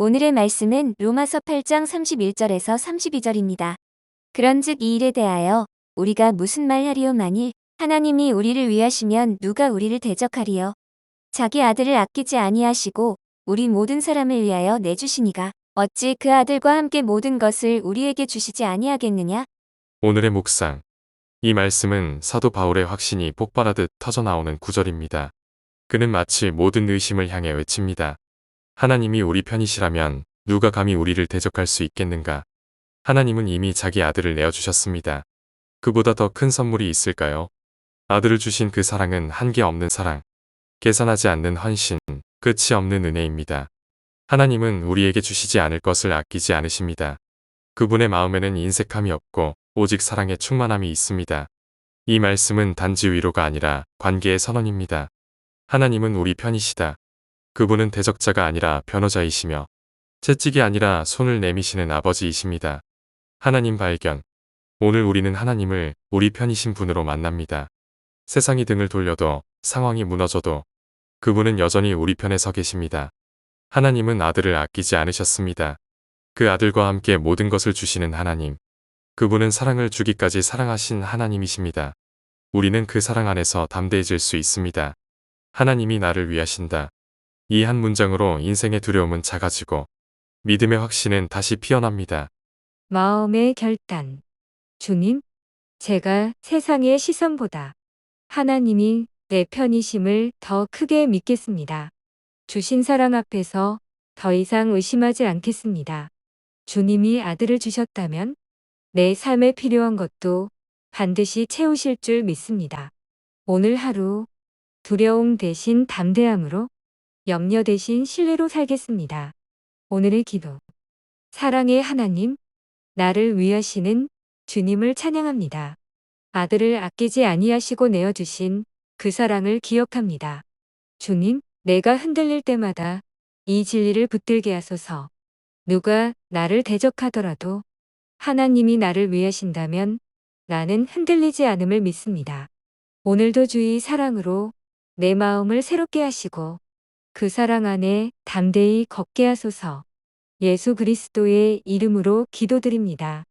오늘의 말씀은 로마서 8장 31절에서 32절입니다. 그런즉 이 일에 대하여 우리가 무슨 말하리요 만일 하나님이 우리를 위하시면 누가 우리를 대적하리요. 자기 아들을 아끼지 아니하시고 우리 모든 사람을 위하여 내주시니가 어찌 그 아들과 함께 모든 것을 우리에게 주시지 아니하겠느냐? 오늘의 묵상. 이 말씀은 사도 바울의 확신이 폭발하듯 터져나오는 구절입니다. 그는 마치 모든 의심을 향해 외칩니다. 하나님이 우리 편이시라면 누가 감히 우리를 대적할 수 있겠는가? 하나님은 이미 자기 아들을 내어주셨습니다. 그보다 더 큰 선물이 있을까요? 아들을 주신 그 사랑은 한계 없는 사랑, 계산하지 않는 헌신, 끝이 없는 은혜입니다. 하나님은 우리에게 주시지 않을 것을 아끼지 않으십니다. 그분의 마음에는 인색함이 없고 오직 사랑의 충만함이 있습니다. 이 말씀은 단지 위로가 아니라 관계의 선언입니다. 하나님은 우리 편이시다. 그분은 대적자가 아니라 변호자이시며 채찍이 아니라 손을 내미시는 아버지이십니다. 하나님 발견. 오늘 우리는 하나님을 우리 편이신 분으로 만납니다. 세상이 등을 돌려도 상황이 무너져도 그분은 여전히 우리 편에 서 계십니다. 하나님은 아들을 아끼지 않으셨습니다. 그 아들과 함께 모든 것을 주시는 하나님. 그분은 사랑을 주기까지 사랑하신 하나님이십니다. 우리는 그 사랑 안에서 담대해질 수 있습니다. 하나님이 나를 위하신다. 이 한 문장으로 인생의 두려움은 작아지고 믿음의 확신은 다시 피어납니다. 마음의 결단. 주님, 제가 세상의 시선보다 하나님이 내 편이심을 더 크게 믿겠습니다. 주신 사랑 앞에서 더 이상 의심하지 않겠습니다. 주님이 아들을 주셨다면 내 삶에 필요한 것도 반드시 채우실 줄 믿습니다. 오늘 하루 두려움 대신 담대함으로 염려 대신 신뢰로 살겠습니다. 오늘의 기도. 사랑의 하나님, 나를 위하시는 주님을 찬양합니다. 아들을 아끼지 아니하시고 내어주신 그 사랑을 기억합니다. 주님, 내가 흔들릴 때마다 이 진리를 붙들게 하소서. 누가 나를 대적하더라도 하나님이 나를 위하신다면 나는 흔들리지 않음을 믿습니다. 오늘도 주의 사랑으로 내 마음을 새롭게 하시고 그 사랑 안에 담대히 걷게 하소서. 예수 그리스도의 이름으로 기도드립니다.